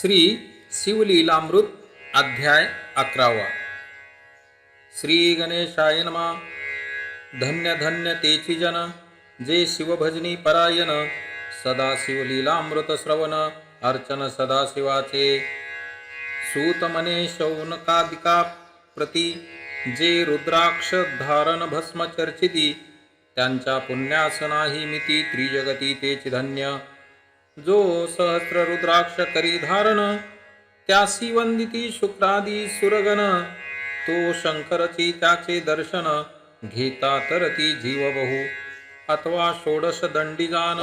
श्री शिवलीलामृत अध्याय अकरावा. श्री गणेशाय नमा. धन्य धन्य तेची जन जे शिवभजनी परायण सदा शिवलीलामृत श्रवण अर्चन सदा शिवाचे. सूतमने शौनकादिका प्रती जे रुद्राक्ष धारण भस्म चर्चिती त्यांच्या पुण्यास नाही मिती त्रिजगती तेची धन्य जो सहस्र रुद्राक्ष करी धारण त्यासी वंदिती शुक्रादी सुरगण तो शंकरची त्याचे दर्शन घेता तर ती जीव बहु अथवा षोडश दंडीजान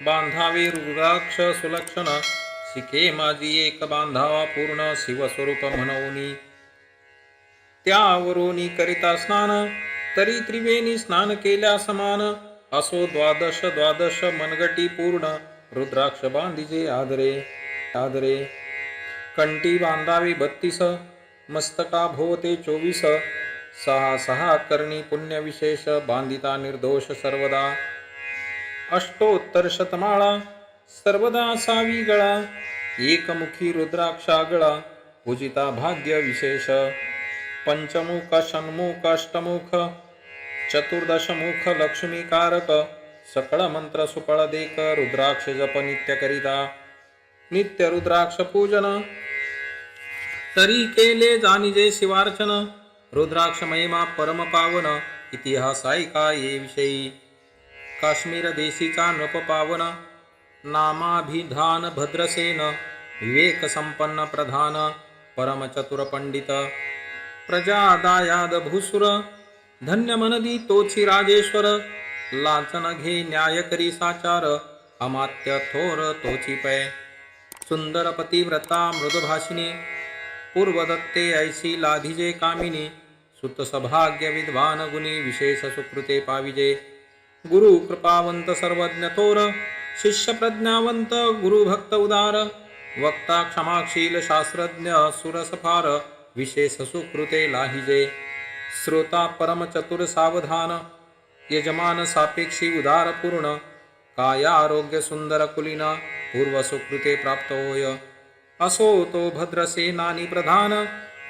बांधावे रुद्राक्ष सुलक्षण शिखे माझी एक बांधावा पूर्ण शिवस्वरूप म्हणवनी त्यावरोनी करिता स्नान तरी त्रिवेणी स्नान केल्या समान असो द्वादश द्वादश मनगटी पूर्ण रुद्राक्ष बांधिजे आदरे आदरे। कंटी बांधावी बत्तीस मस्तका भोवते चोवीस। सहा सहा करणी पुण्यविशेष बांधिता निर्दोष सर्वदा। अष्टोत्तर शतमाळा सर्वदा सावी गळा। एकमुखी रुद्राक्षा गळा पूजिता भाग्य विशेष। पंचमुख षण्मुख अष्टमुख। चतुर्दशमुख लक्ष्मीकारक। सकळ मंत्र सुफळ देक रुद्राक्ष जप नित्य करिता। नित्य रुद्राक्ष पूजन। तरी केले जाणिजे शिवार्चन। रुद्राक्ष महिमा परम पावन। इतिहास ये विषयी। काश्मीर देशीचा नृप पावन। नामाभिधान भद्रसेन। विवेक संपन्न प्रधान। परम चतुर पंडित। प्रजादायाद भूसुर। धन्य मनदी तोची राजेश्वर। लाचन घे न्याय करी साचार अमात्य थोर तोची पै. सुंदर पतिव्रता मृदभाषिनी पूर्वदत्ते ऐशी लाधिजे कामिनी सुत सभाग्य विद्वान गुणी विशेष सुकृते पाविजे. गुरु कृपावंत सर्वज्ञ थोर शिष्य प्रज्ञावंत गुरु भक्त उदार वक्ता क्षमाशील शास्त्रज्ञ सुरसफार विशेष सुकृते लाहिजे. श्रोता परम चतुर सावधान यजमान सापेक्षी उदार पूर्ण काया आरोग्य सुंदर कुलीना पूर्व सुकृते प्राप्त होय। असो तो भद्रसेनानी प्रधान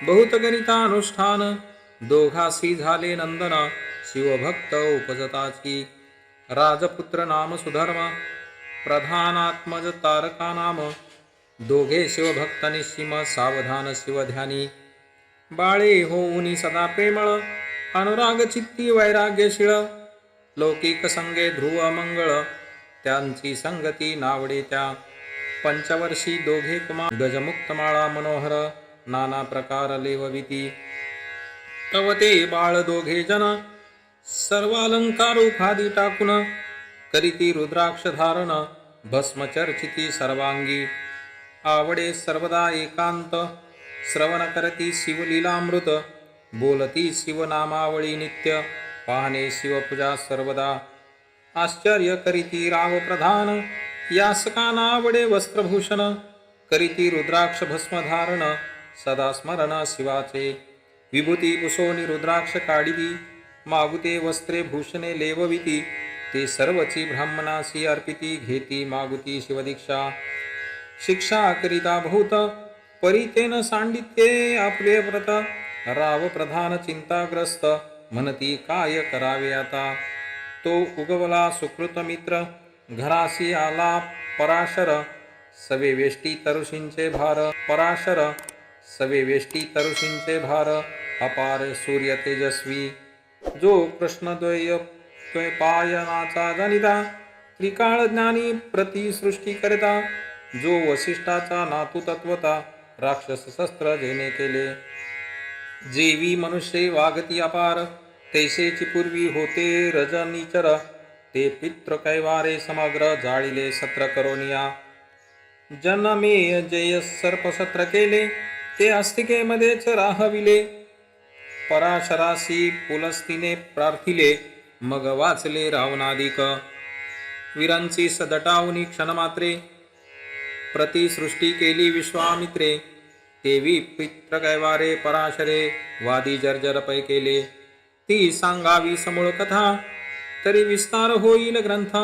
बहुत गणिता अनुष्ठान दोघासी झाले नंदना शिवभक्त उपजताची। राजपुत्र नाम सुधर्म प्रधानात्मज तारका नाम दोघे शिवभक्त निश्चिम सावधान शिवध्यानी। बाळे होऊनी सदा प्रेमळ अनुराग चित्ती वैराग्यशिळ लौकिक संगे ध्रुव मंगळ त्यांची संगती नावडे त्या. पंचवर्षी दोघे कुमार गजमुक्तमाळा मनोहर नाना प्रकार लेवविती. तव ते बाळ दोघे जन सर्व अलंकार टाकून करीती रुद्राक्ष धारण भस्मचर्चिती सर्वांगी. आवडे सर्वदा एकांत श्रवण करती शिवलीलामृत बोलती शिवनामावळी नित्य. पाहणे शिवपूजा सर्वदा. आश्चर्य करीती राव प्रधान यासकाना आवडे वस्त्रभूषण करीती रुद्राक्ष भस्म धारण सदा स्मरण शिवाचे. विभूती पुसोनी रुद्राक्ष काढिती मागुते वस्त्रे भूषणे लेवविती ते सर्वची ब्राह्मणासी अर्पिती घेती मागुती शिवदीक्षा. शिक्षा करिता भूत परितेन सांडित्ये आपले व्रत राव प्रधान चिंताग्रस्त म्हणती काय करावे आता? तो उगवला सुकृत मित्र घराशी आला पराशर सवे वेष्टी तरुषींचे भार पराशर सवे वेष्टी तरुषींचे भार अपार सूर्य तेजस्वी. जो कृष्णद्वय पायनाचा जनिता त्रिकाळ ज्ञानी प्रतिसृष्टी करता जो वशिष्ठाचा नातू तत्वता राक्षस शस्त्र जेने केले. जेवी मनुष्ये वागती अपार तैसेची पूर्वी होते रजनीचर। ते पित्र कैवारे समग्र जाळीले सत्र करोनिया। जनमेय जय सर्पसत्र केले ते अस्तिकेमध्येच राहविले। पराशराशी पुलस्तीने प्रार्थिले मग वाचले रावणादिक। वीरांची सदटावनी क्षणमात्रे प्रतिसृष्टी केली विश्वामित्रे। तेवी पित्रकैवारे पराशरे वादी जर्जर पै केले ती सांगावी समूळ कथा तरी विस्तार होईल ग्रंथा।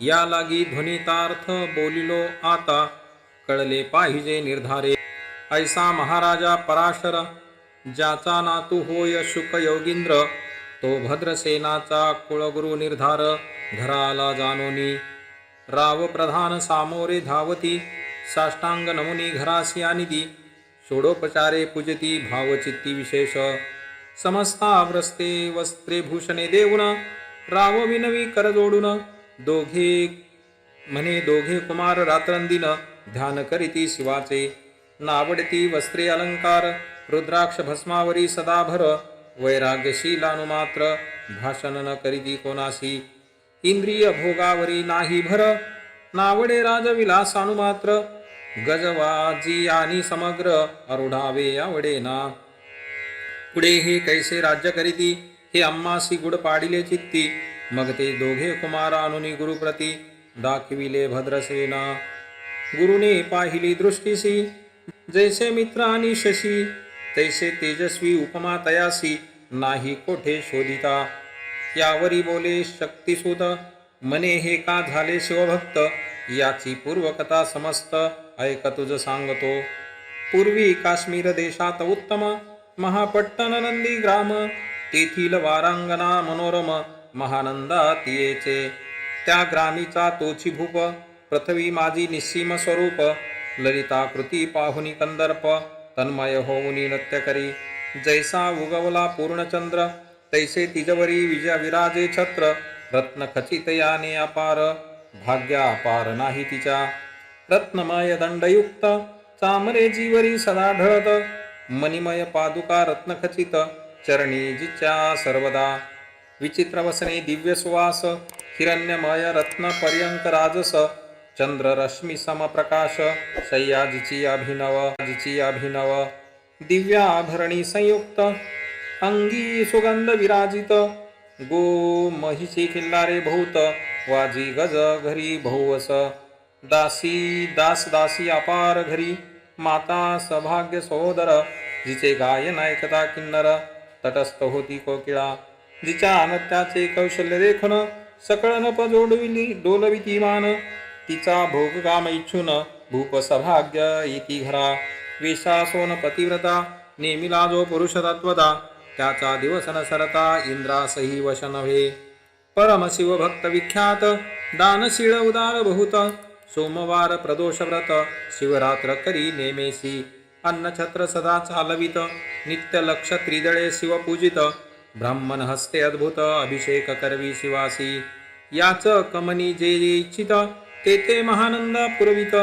या लागी ध्वनितार्थ बोलिलो आता कळले पाहिजे निर्धारे। ऐसा महाराजा पराशर ज्याचा नातू होय शुक योगींद्र तो भद्रसेनाचा कुळगुरु निर्धार घराला जानोनी राव प्रधान सामोरे धावती साष्टांग नमुनी घरासी आनिदी षोडोपचारे पूजती भावचित्ती विशेष। समस्ताव्रस्ते वस्त्रे भूषणे देऊन राव विनवी कर जोडून दोघे म्हणे दोघे कुमार रात्रंदिन ध्यान करीती शिवाचे नावडती वस्त्रे अलंकार रुद्राक्ष भस्मावरी सदाभर। वैराग्यशीलानुमात्र भाषण न करीती कोणाशी इंद्रिय भोगावरी नाही भर। नावडे राजविलासानुमात्र गजवाजी आणि समग्र अरुढावे आवडे ना. पुढे हे कैसे राज्य करीती? हे अम्मासी गुड पाडिले चित्ती. मग ते दोघे कुमार अनुनी गुरुप्रती दाखविले भद्रसेना. गुरुने पाहिली दृष्टीसी जैसे मित्र आणि शशी तैसे तेजस्वी उपमा तयासी नाही कोठे शोधिता. यावरी बोले शक्तिसुत मने हे का झाले शिवभक्त? याची पूर्वकथा समस्त ऐक तुझ सांगतो. पूर्वी काश्मीर देशात उत्तम महापट्टण नंदी ग्राम तेथील वारांगणा मनोरम महानंदा तियेचे. त्या ग्रामीचा तोची भूप पृथ्वी माझी निस्सीम स्वरूप ललिताकृती पाहुनी कंदर्प तन्मय होऊनी नृत्य करी जैसा उगवला पूर्णचंद्र तैसे तिजवरी विजय विराजे छत्र रत्न खचित याने अपार भाग्य अपार नाही तिच्या. रत्नमय दंडयुक्त चामरे जीवरी सदा ढळत मणिमय पादुका रत्नखचित चरणी जिच्या सर्वदा. विचित्र वसने दिव्य सुवास हिरण्यमय रत्न पर्यंक राजस चंद्र रश्मी समप्रकाश सह्याजीची अभिनव जिची अभिनव. दिव्या आभरणी संयुक्त अंगी सुगंध विराजित गो महिषी खिल्लारे भूत वाजी गज घरी भौवस. दासी दास दासी अपार घरी. माता सभाग्य सहोदर जिचे गायन ऐकता किन्नर तटस्थ होती कोकिळा. जिच्या अनत्याचे कौशल्य देखन सकळ नप जोडविली डोलविती मान. तिचा भोगकाम इच्छुन भूप सभाग्य इति घरा. वेशासोन पतिव्रता नेमिला जो पुरुष तत्वदा. त्याचा दिवस न सरता इंद्रासही वश नव्हे. परम शिव भक्त विख्यात दानशीळ उदार बहुत. सोमवार प्रदोष व्रत शिवरात्र करी नेमेसी अन्नछत्र सदा चालवित नित्य लक्ष त्रिदळे शिवपूजित ब्राह्मण हस्ते अद्भुत अभिषेक करवी शिवासी याच कमनी जे जे इच्छित तेथे महानंद पुरवित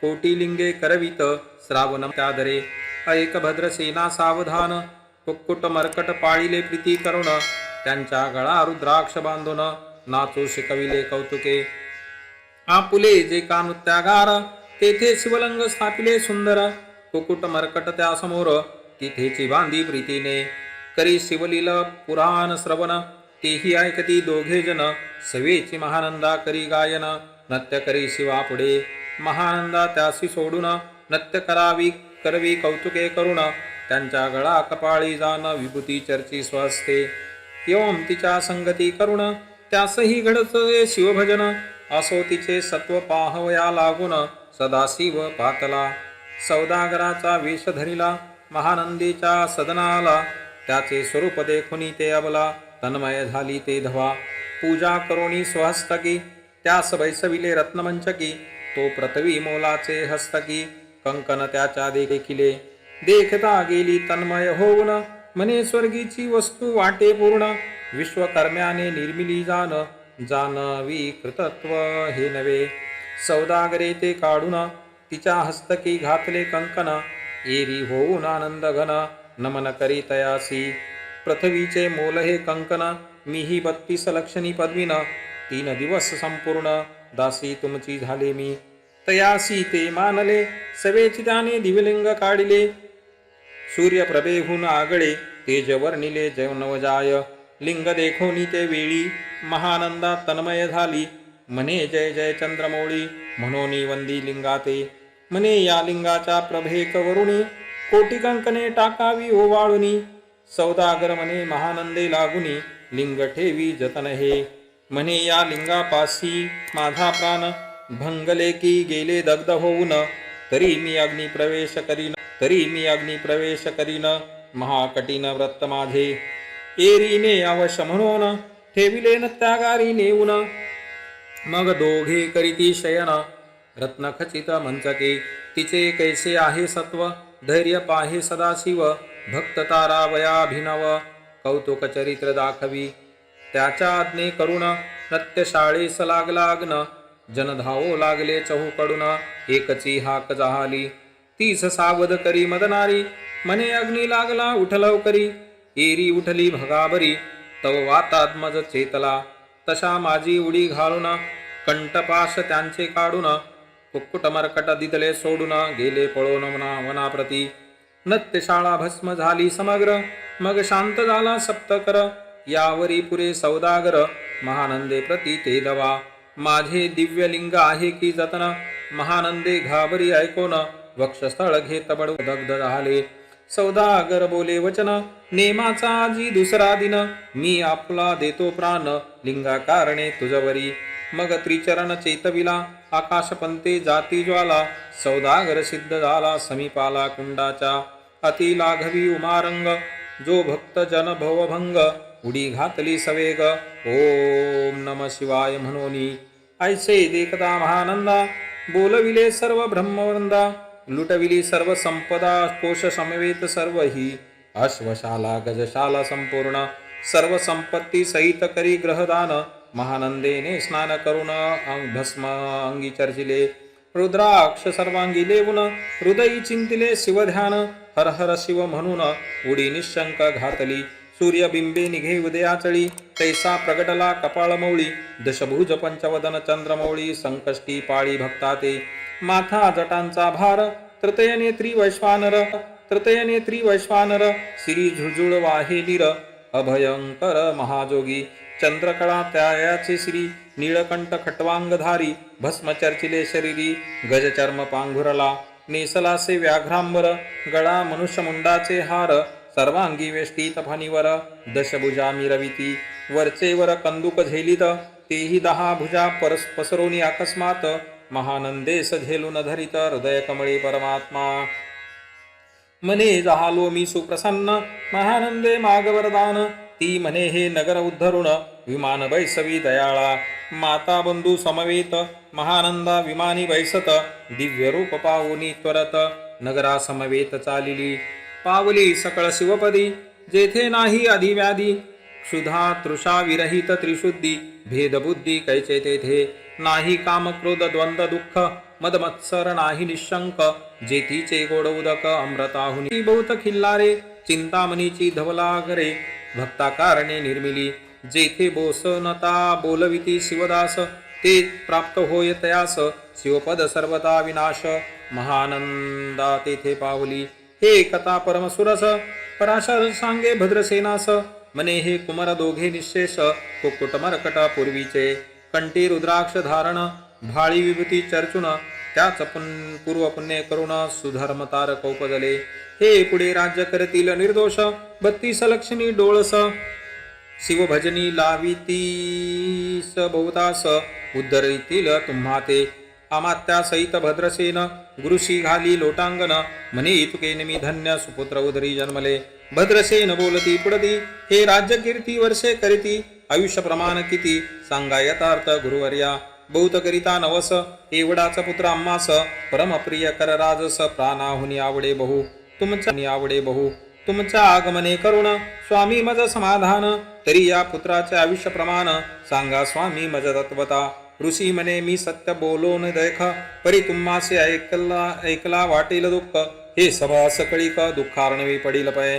कोटिलिंगे करवित श्रावण त्यादरे ऐक भद्रसेना सावधान कुक्कुट मरकट पाळिले प्रीती करुण त्यांच्या गळा रुद्राक्ष बांधून नाचू शिकविले कौतुके आपुले जे का नृत्यागार तेथे शिवलंग स्थापिले सुंदर. कुकुट मरकट त्यासमोर तिथेची बांधी प्रीतीने. करी शिवलील पुराण श्रवण तेही ऐकती दोघे जन सवेची महानंदा करी गायन नृत्य करी शिवा पुढे. महानंदा त्यासी सोडून नृत्य करावी करवी कौतुके करुण त्यांच्या गळा कपाळी जाण विभूती चर्ची स्वस्ते. एवं तिच्या संगती करुण त्यासही घडत शिवभजन. असो तिचे सत्व पाहवया लागून सदाशिव पातला. सौदागराचा वेश धरिला महानंदीच्या सदनाला त्याचे स्वरूप देखुनी ते अबला तन्मय झाली ते धवा. पूजा करोणी स्वहस्तकी त्यास बैसविले रत्नमंचकी तो पृथ्वी मोलाचे हस्तकी कंकन त्याच्या देखिले. देखता गेली तन्मय होऊन मने स्वर्गीची वस्तू वाटे पूर्ण विश्वकर्म्याने निर्मिली जाण जानवी कृतत्व हे नवे सौदागरे ते काढून तिच्या हस्तकी घातले कंकन एरी होऊन आनंद घन नमन करी तयासी पृथ्वीचे मोल हे कंकन मीही बत्तीस लक्षणी पदवीन तीन दिवस संपूर्ण दासी तुमची झाले मी. तयासी ते मानले सवेचिदाने दिवलिंग काढिले. सूर्यप्रभेहून आगळे तेजवर्णिले जवनवजाय लिंग देखोनी ते वेळी महानंदा तन्मय झाली. म्हणे जय जय चंद्रमौळी म्हणून वंदी लिंगाते. म्हणे या लिंगाच्या प्रभेक वरुणी कोटिकंकने टाकावी ओवाळुनी. सौदागर मने महानंदे लागुनी लिंग ठेवी जतन हे. म्हणे या लिंगापासी माझा प्राण भंगले की गेले दग्ध होऊन. तरी मी अग्नी प्रवेश करीन तरी मी अग्नी प्रवेश करीन. महाकठीण व्रत माझे. एरीने अवश्य म्हणून ठेविले नत्यागारी त्यागारी नेऊन मग दोघे करीती शयन रत्नखचित मंचके तिचे कैसे आहे सत्व? धैर्य पाहे सदाशिव भक्त तारावयाभिनव. कौतुक चरित्र दाखवी त्याच्या आज्ञे करुण नृत्यशाळेस लागलाग्न. जनधावो लागले चहूकडून एकची हाक जहाली. तीस सावध करी मदनारी मने अग्नी लागला उठलव करी एरी उठली भगाबरी तव वातात्मज चेतला. तशा माझी उडी घालून कंटपाश त्यांचे काढून कुक्कुट मरकट दिदले सोडून गेले पळून वना वनाप्रती नत्यशाळा भस्म झाली समग्र मग शांत झाला सप्तकर. यावरी पुरे सौदागर महानंदे प्रती ते दवा माझे दिव्य लिंग आहे की जतन महानंदे घाबरी ऐकोन वक्षस्थळ घेत बडू दग्ध झाले सौदागर बोले वचन नेमाचा आजी दुसरा दिन मी आपला देतो प्राण लिंगा कारणे तुझवरी. मग त्रिचरण चेतविला आकाशपंते जाती ज्वाला सौदागर सिद्ध झाला समीपाला कुंडाच्या अति लाघवी उमारंग जो भक्त जन भवभंग उडी घातली सवेग. ओम नम शिवाय म्हणोनी. ऐसे देखता महानंदा बोलविले सर्व ब्रह्मवृंदा. लुटविली सर्व संपदा कोश समवेत सर्व ही अश्वशाला गजशाला संपूर्ण. सर्व संपत्ती सहित करी ग्रहदान महानंदेने स्नान करून अंग- भस्म अंगी चर्चिले रुद्राक्ष सर्वांगी लेवून. हृदयी चिंतिले शिवध्यान. हर हर शिव म्हणून उडी निशंक घातली. सूर्यबिंबे निघे उदयाचळी तैसा प्रगटला कपाळमौळी दशभुज पंचवदन चंद्रमौळी. संकष्टी पाळी भक्ताते. माथा जटांचा भार तृतय त्रिवैश्वानर वैश्वानर त्रिवैश्वानर वैश्वानर श्री झुळझुळ वाहिनीर अभयंकर महाजोगी चंद्रकळा त्यायाचे श्री नीळकंठ खटवांगधारी भस्मचर्चिले शरीरी गजचर्म पांघुरला नेसलासे व्याघ्रांबर गळा मनुष्यमुंडाचे हार सर्वांगी वेष्टीत फणीवर दशभुजा मिरविती वरचे वर कंदुक झेलित तेही दहा भुजा परस पसरोनी अकस्मात महानंदे झेलून धरित हृदय कमळी परमात्मा। मने जहालो मी सुप्रसन्न महानंदे मागवरदान ती मने हे नगर उद्धरुण विमान बैसवी दयाळा। माता बंधू समवेत महानंदा विमानी बैसत। दिव्य रूप पाहुनी त्वरत नगरा समवेत चालिली। पावली सकळ शिवपदी जेथे नाही अधिव्याधी क्षुधा तृषा विरहित त्रिशुद्धी भेदबुद्धी कैचे तेथे नाही काम क्रोध द्वंद्व दुःख मद मत्सर नाही निशंक। जेतीचे गोड उदक अमृताहुनी। बहुत खिल्लारे चिंतामणीची धवलागरे। भक्ता कारणे निर्मिली। जेथे बोसनता बोलविती शिवदास ते प्राप्त होय तयास। शिवपद सर्वता विनाश महानंदा तेथे पावली। हे कथा परमसुरस पराशर सांगे भद्रसेनास। मने हे कुमार दोघे निशेष कुक्कुट पूर्वीचे कंटी रुद्राक्ष धारण भाळी विभूती चर्चुन त्याच पूर्व पुण्य करुण सुधर्मतार कौपजले हे पुढे राज्य करतील निर्दोष बत्तीस लक्ष्मी डोळस. शिवभजनी लावितीस बहुतास उद्धरितील तुम्हा ते आमात्या सहित भद्रसेन गुरुशी घाली लोटांगण. मने इतुके निमी धन्य सुपुत्र उदरी जन्मले. भद्रसेन बोलती पुढती हे राज्य कीर्ती वर्षे करीती आयुष्य प्रमाण किती सांगा यथार्थ गुरुवर्या. बहुत करिता नवस एवढाच पुत्र अम्मास परमप्रिय कर राजस प्राणाहुनी आवडे बहु तुमच्या आवडे बहु तुमच्या आगमने करुण स्वामी मज समाधान तरी या पुत्राचे आयुष्य प्रमाण सांगा स्वामी मज तत्वता. ऋषी म्हणे मी सत्य बोलो न देख परी तुम्हासे ऐकला ऐकला वाटेल दुःख हे सभा सकळीक दुःखार्णवी पडील पय.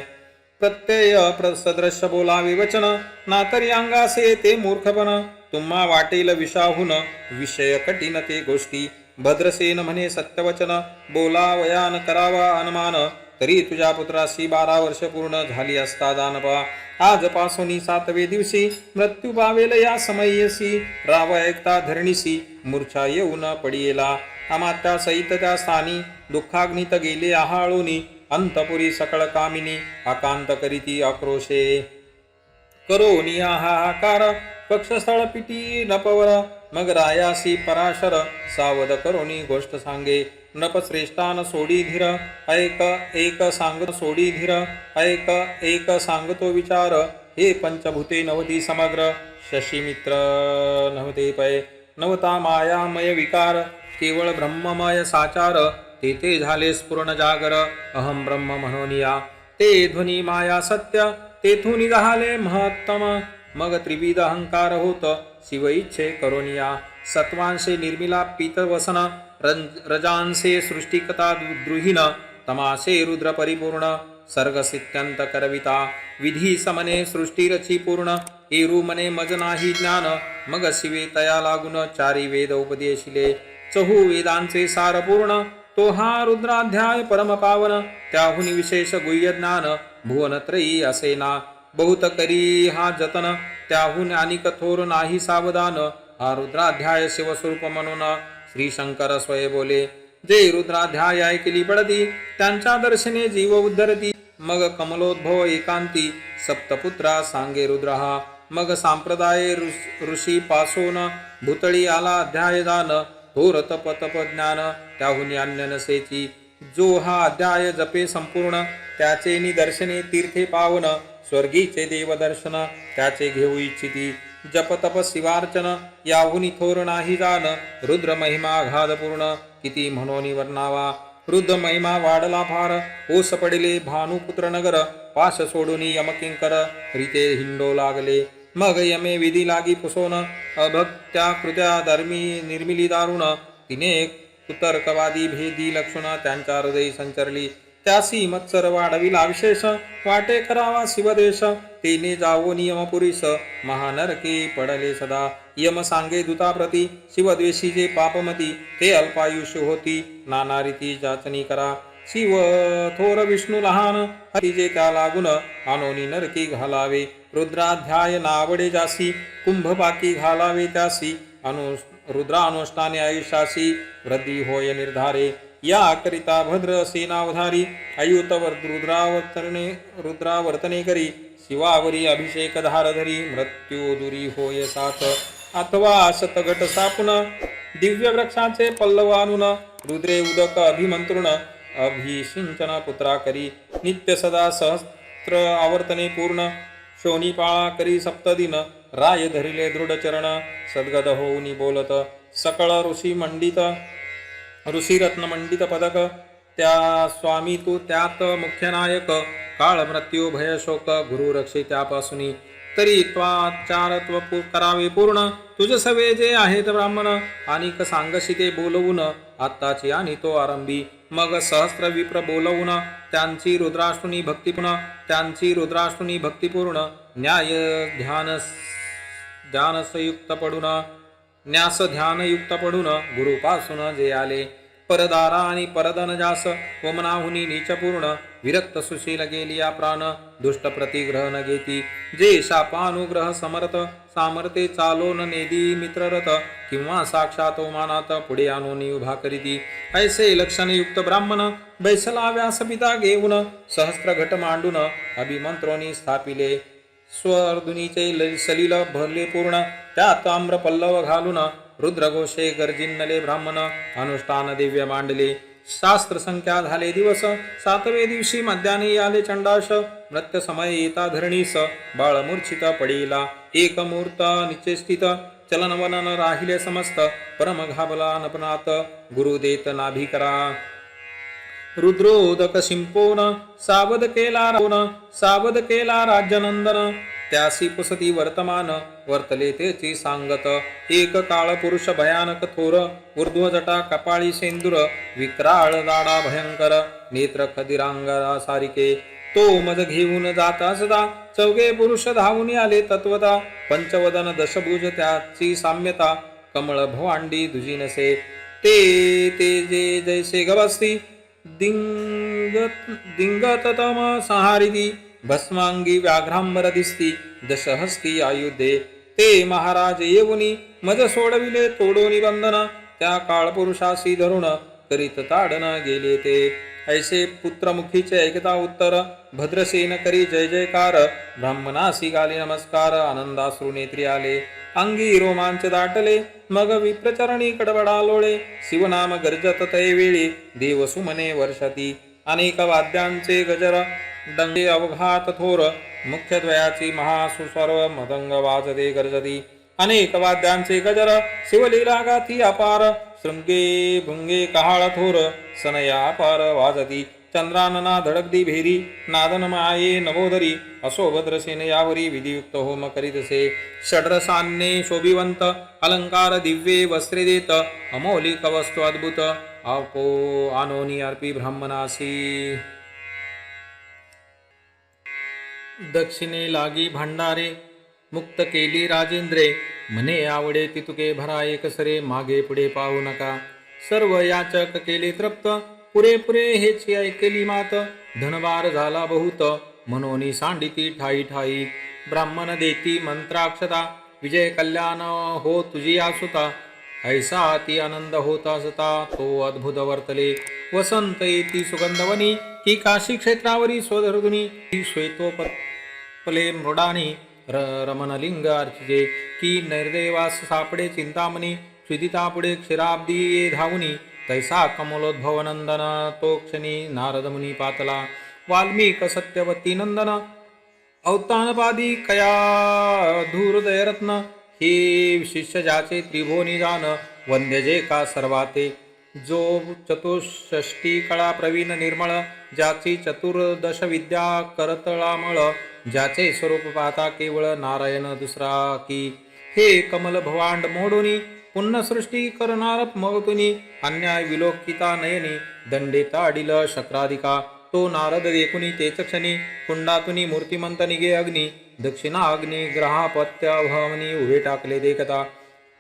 प्रत्यय प्र- सदृश बोलावे वचन नातरी अंगासे ते मूर्खपण तुम्हा वाटेल विषाहून विषय कठीण ते गोष्टी. भद्रसेन म्हणे सत्यवचन बोलावयान करावा अनुमान. तरी तुझ्या पुत्राशी बारा वर्ष पूर्ण झाली असता दानपा आजपासून सातवे दिवशी मृत्यू पावेल या समयसी राव ऐकता धरणीसी मूर्छा येऊन पडियेला. अमात्या सहित त्या स्थानी दुःखाग्नित गेले आहाळोनी. अंतपुरी सकळ कामिनी आकांत करीती आक्रोशे करोनी हाहाकार पक्षस्थळ पिटी नपवर. मग रायासी पराशर सावध करोनी गोष्ट सांगे. नपश्रेष्ठान सोडी धीर ऐक एक सांग सोडी धीर ऐक एक सांगतो विचार. हे पंचभूते नवती समग्र. शशीमित्र नवते पय. नवता मायामय विकार. केवळ ब्रह्ममय साचार. तेथे झाले स्फुरण जागर अहम ब्रह्म म्हणोनिया ते ध्वनी माया सत्य। तेथून झाले महत्तम। मग त्रिविध अहंकार होत। शिव इच्छे करोनिया सत्वांशे निर्मिला पीतवसन रंज- रजांशे सृष्टिकता द्रुहिन तमासे रुद्र परिपूर्ण। सर्गसित्यंत करविता। विधी समने सृष्टीरची पूर्ण। एरू मने मज नाही ज्ञान। मग शिवे तया लागून चारी वेद उपदेशिले। चहू वेदांचे सार पूर्ण। तो हा रुद्राध्याय परम पावन त्याहुन विशेष गुह्य ज्ञान भुवनत्रयी असेना बहुत करी हा जतन त्याहून आणि कथोर नाही सावधान हा रुद्राध्याय शिवस्वरूप म्हणून श्री शंकर स्वय बोले जे रुद्राध्याय ऐकली पडती त्यांच्या दर्शने जीव उद्धरती मग कमलोद्भव एकांती सप्तपुत्रा सांगे रुद्रहा मग सांप्रदाय ऋषी ऋषी पासोन भूतळी आला अध्याय जान थोर तप तप ज्ञान त्याहून अन्य नसेची. जो हा अध्याय जपे संपूर्ण त्याचे निदर्शने तीर्थे पावन स्वर्गीचे देवदर्शन त्याचे घेऊ इच्छिती. जप तप शिवार्चन याहुनी थोर नाही जाण रुद्र महिमा पूर्ण किती म्हणून वर्णावा रुद्र महिमा वाढला फार ओस पडले भानुपुत्र नगर पाश सोडून यमकिंकर रीते हिंडो लागले. मग यमे विधी लागी पुसोन अभक्त्या कृत्या धर्मी निर्मिली दारुण तिने कुतर्कवादी भेदी लक्षण त्यांच्या हृदय संचरली. त्यासी मत्सर वाढविला विशेष वाटे करावा शिवदेश. तेने जावो नियम पुरुष महानरके पडले सदा. यम सांगे दुताप्रती शिवद्वेषी पापमती. ते अल्पायुष्य होती नाना रीती जाचनी करा. शिव थोर विष्णू लहान हरिजे त्या लागून अनोनी नरकी घालावे. रुद्राध्याय नावडे जासी कुंभपाकी घालावे त्यासी अनु रुद्रानुष्ठाने आयुष्यासी वृद्धी होय निर्धारे या करिता भद्र सेनावधारी अयुतवर रुद्रावर्तने रुद्रावर्तने करी शिवावरी अभिषेक धारधरी मृत्यू दुरी होय सात अथवा शतगट सापुन दिव्य वृक्षाचे पल्लवानुन रुद्रे उदक अभिमंत्रुण अभिषिंचन पुत्रा करी नित्य सदा सहस्त्र आवर्तने पूर्ण शोनिपाळा करी सप्तदिन राय धरिले दृढ चरण सद्गद होऊनी बोलत सकळ ऋषी मंडित ऋषीरत्न मंडित पदक. त्या स्वामी तू त्यात मुख्य नायक काळ मृत्यू भय शोक गुरु रक्षी त्यापासून तरी त्वाचारत्व करावे पूर्ण. तुझ सवे जे आहेत ब्राह्मण. आणि सांगशी ते बोलवून आत्ताची आणि तो आरंभी. मग सहस्त्र विप्र बोलवून त्यांची रुद्राष्टुनी भक्तिपूर्ण त्यांची रुद्राष्टुनी भक्तिपूर्ण न्याय ध्यान ध्यानसयुक्त पडून न्यास ध्यानयुक्त पडून गुरुपासून जे आले. परदारा आणि परदन जास वमनाहुनी नीचपूर्ण. विरक्त सुशील गेली या प्राण दुष्ट प्रतिग्रह न घेती जे शापानुग्रह समर्थ सामर्थे चालोन नेदी मित्ररथ. किंवा साक्षात मानात पुढे आणून उभा करीती. ऐसे लक्षणयुक्त ब्राह्मण बैसला व्यासपिता घेऊन सहस्र घट मांडून अभिमंत्रोनी स्थापिले. स्वरधुनीचे सलील भरले पूर्ण. त्यात आम्र पल्लव घालून रुद्रघोषे गर्जिन्नले ब्राह्मण. अनुष्ठान दिव्य मांडले. शास्त्र संख्या झाले दिवस सातवे दिवशी मध्याने आले चंडाश मृत्य समय येता धरणीस बाळ मूर्छित पडीला. एक मूर्त निश्चय स्थित राहिले समस्त परम घाबला नपनात गुरु देत नाभी करा. रुद्रोदक शिंपोन सावध केला रावण सावध केला राज्यनंदन त्यासी पुसती वर्तमान वर्तले तेची सांगत. एक काळ पुरुष भयानक थोर ऊर्ध्वजटा कपाळी सेंदुर विक्राळ दाडा भयंकर. नेत्र खदिरांगरा सारिके तो मज घेऊन जात असता चौघे पुरुष धावून आले तत्वता पंचवदन दशभुज त्याची साम्यता. कमळ भवांडी दुजी नसे ते ते जे जैसे गवस्ती. दिंगत दिंगततम संहारिती भस्मांगी व्याघ्रांबर दिसती दशहस्ती आयुधे। ते महाराज येऊनी मज सोडविले तोडोनी बंधन त्या काळपुरुषासी धरुण करीत ताडन गेले ते। ऐसे पुत्रमुखीचे ऐकता उत्तर भद्रसेन करी जय जयकार ब्राह्मणासी गाले नमस्कार आनंदाश्रू नेत्री आले। अंगी रोमांच दाटले मग विप्रचरणी कडबडा लोळे। शिवनाम गर्जत तय वेळी देव सुमने वर्षती। अनेक वाद्यांचे गजर डंगे अवघात थोर मुख्यद्वयाची महासुस्वर मदंग वाजते गर्जती. अनेक वाद्यांचे गजर शिवलीला गाथी अपार. शृंगे भुंगे कहाळ थोर सनया अपार वाजती. चंद्रानना धडकदी भेरी नादन माये नवोदरी. असोभद्रसेन यावरी विधियुक्त होम करीतसे. षड्रसान्ने शोभिवंत अलंकार दिव्ये वस्त्रे देत. अमौलिक वस्तू अद्भुत. आपो आनोनी अर्पी ब्राह्मणासी दक्षिणे लागी भांडारे मुक्त केली राजेंद्रे. म्हणे आवडे तितुके भरा एकसरे मागे पुढे पाहू नका. सर्व याचक केले तृप्त पुरेपुरे हेची ऐकेली मात. धनवार झाला बहुत मनोनी सांडिती ठाई ठाई. ब्राह्मण देती मंत्राक्षता विजय कल्याण हो तुझी आसुता. ऐसा ती आनंद होत असता तो अद्भुत वर्तले. वसंत येती सुगंधवनी की काशी क्षेत्रावरी स्वधर्दुनी ही पले मृडानी र रमणलिंग अर्चिजे की नैर्देवास सापडे चिंतामणी क्षुदिता पुढे क्षीराब्दी ये धावुनी तैसा कमलोद्भवनंदन तो क्षणी नारदमुनी पातला वाल्मिक सत्यवती नंदन अवतानपादी कया धूरदयरत्न हे शिष्य ज्याचे त्रिभुवनी जान वंद्य जे का सर्वाते जो चतुष्षष्टी कळा प्रवीण निर्मळ ज्याची चतुर्दश विद्या करतळामळ ज्याचे स्वरूप पाहता केवळ नारायण दुसरा की हे कमल भवांड मोडोनी पुन्हा सृष्टी करणार मगतुनी अन्याय विलोकिता नयनी दंडे ताडिल शक्राधिका तो नारद देखुनी तेच क्षणी कुंडातुनी मूर्तिमंत निगे अग्नी दक्षिणा अग्नी ग्रहापत्याभवनी उभे टाकले देखता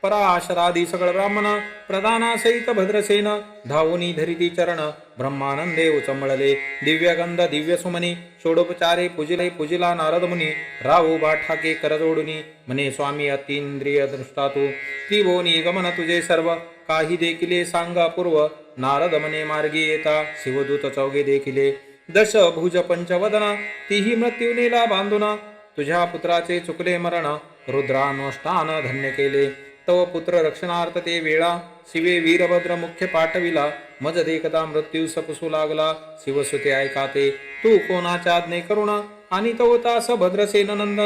पराशरादी सगळ ब्राह्मण प्रधानासहित भद्रसेन धावुनी धरिती चरण ब्रह्मानंदे उचंबळले दिव्यगंध दिव्य सुमनी षोडोपचारे पुजिले पुजिला नारद मुनी राहू बाठाके करजोडुनी म्हणे स्वामी अतिंद्रिय दृष्टा तू त्रिभोनी गमन तुझे सर्व काही देखिले सांगा पूर्व नारद मने मार्गी येता शिवदूत चौघे देखिले दश भुज पंचवदना तीही मृत्यूनेला बांधुना तुझ्या पुत्राचे चुकले मरण रुद्रानुष्ठान धन्य केले तव पुत्र रक्षणार्थ ते वेळा शिवे वीरभद्र मुख्य पाठविला मज देखता मृत्यू सपसू लागला शिवसुते ऐकाते तू कोणाच्या आज्ञे करुण? आणि तो तास भद्रसेन नंद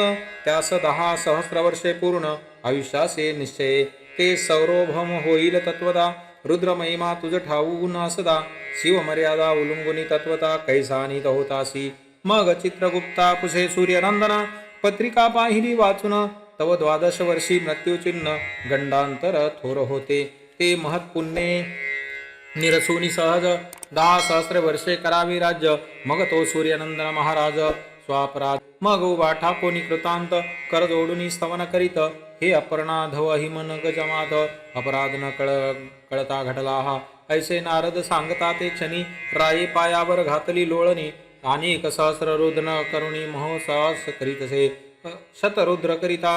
त्यास दहा सहस्र वर्षे पूर्ण आयुष्यासे निश्चय ते सौरोभम होईल तत्वदा रुद्र महिमा तुझ ठाऊ असदा शिव मर्यादा उलुंगुनी तत्वता कैसानित होतासी मग चित्रगुप्ता पुसे सूर्यनंदना पत्रिका पाहिली वाचून तव द्वादश वर्षी मृत्यूचिन्ह गंडांतर थोर होते. ते महत्पुण्ये निरसुनी सहज दहा सहस्र वर्षे करावी राज्य. मग तो सूर्यनंदन महाराज स्वापराज. मग उभा ठाकोनी कृतांत कर जोडून स्तवन करीत. हे अपर्णाधव हिमन गजमात अपराध न कळ कळता घडला हा. ऐसे नारद सांगता ते क्षणी. राये पायावर घातली लोळणी. अनेक सहस्र रुदन करुणी करीत करीतसे शतरुद्र करिता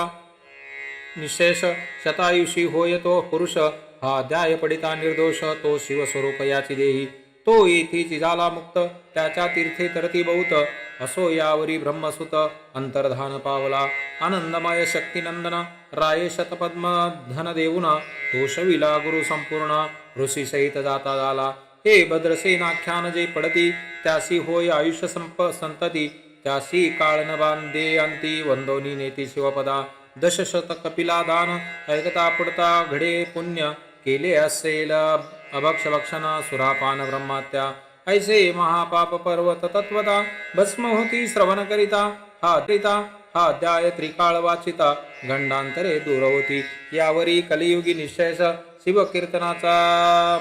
निशेष शतायुषी होय तो पुरुष हा अध्याय पडिता निर्दोष तो शिवस्वरूप याची देही। तो येथीची झाला मुक्त त्याच्या तीर्थे तरती बहुत असो यावरी ब्रह्मसुत अंतर्धान पावला। आनंदमय शक्तिनंदन राये शतपद्म धन देऊन तो शविला गुरु संपूर्ण ऋषी सहित जाता झाला हे भद्रसेनाख्यान जे पडती त्यासी होय आयुष्य संप संतती। त्यासी काळ न बांधे अंती वंदोनी नेती शिवपदा दशशत कपिला दान ऐकता पुढता घडे पुण्य केले असेल अभक्ष भक्षण सुरापान ब्रह्मात्या ऐसे महापाप पर्वत तत्वता भस्म होती श्रवण करिता हा अद्वैता हा अध्याय त्रिकाळ वाचिता गंडांतरे दूर होती यावरी कलियुगी निश्चयस शिवकीर्तनाचा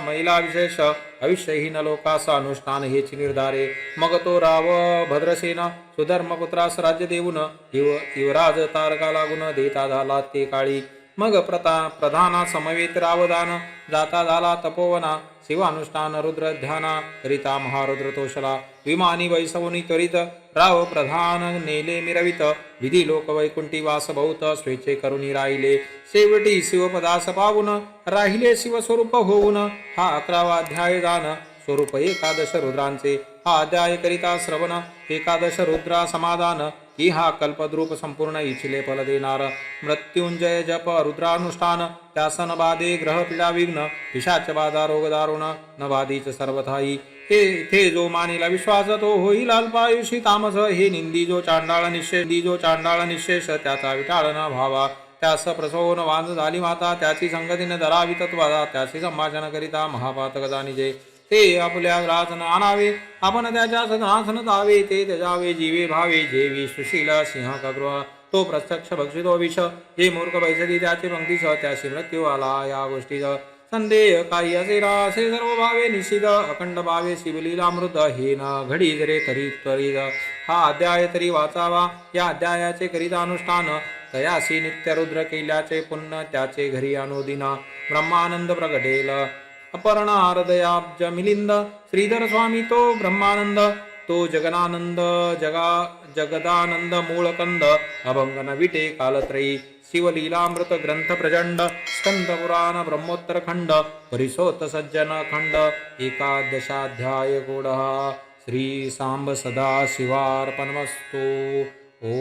महिला विशेष आयुष्यहीन लोकास अनुष्ठान हेची निर्धारे. मग तो राव भद्रसेन सुधर्मपुत्रास राज्य देऊन युव युवराज तारका लागून देता झाला ते काळी. मग प्रता प्रधाना समवेत रावदान जाता झाला तपोवना. शिवानुष्ठान रुद्र ध्याना करिता महारुद्र तोषला विमानी वैसवनी त्वरित राव प्रधान नेले मिरवित। विधी लोक वैकुंठी वास बहुत स्वेच्छे करुणी राहिले। शेवटी शिवपदास पावून राहिले शिवस्वरूप होऊन। हा अकरावा अध्याय दान स्वरूप एकादश रुद्रांचे। हा अध्याय करिता श्रवण। एकादश रुद्रा समाधान इहा हा कल्पद्रूप संपूर्ण इच्छिले फल देणार. मृत्युंजय जप रुद्रानुष्ठान त्यासन बाधे ग्रह पीडा विघ्न पिशाच बाधा रोग दारुण न बाधीच सर्वथाई हे थे जो मानिला विश्वास तो होईल अल्पायुषी तामस. हे निंदी जो चांडाळ निशेष निंदी जो चांडाळ निशेष त्याचा विटाळ न भावा. त्यास प्रसवन वांज झाली माता त्याची संगतीने धरावी तत्वादा त्याची संभाषण करिता महापातक जाणीजे. ते आपल्या ग्रास आणावे आपण त्याच्या सदासन न जावे ते त्याजावे जीवे भावे जेवी सुशील सिंह कगृह तो प्रत्यक्ष भक्षितो हो विष. जे मूर्ख बैसली त्याची पंक्तीस त्याशी मृत्यू आला या गोष्टीच संदेह काही असे असे सर्व भावे निशिद अखंड भावे शिवलीलामृत. हे न घडी जरे तरी त्वरित. हा अध्याय तरी वाचावा. या अध्यायाचे करिता अनुष्ठान. तयासी नित्य रुद्र केल्याचे पुण्य त्याचे घरी अनुदिना. ब्रह्मानंद प्रगटेल. अपर्णा हृदयाब्ज मिलिंद श्रीधर स्वामी तो ब्रह्मानंद तो जगनानंद जगा जगदानंद मूळकंद अभंगन विटे कालत्रयी शिवलीलामृत ग्रंथ प्रचंड स्कंद पुराण ब्रह्मोत्तर खंड परिसोत सज्जन खंड एकादशाध्याय गूढ श्री सांब सदा शिवार्पणमस्तु ओ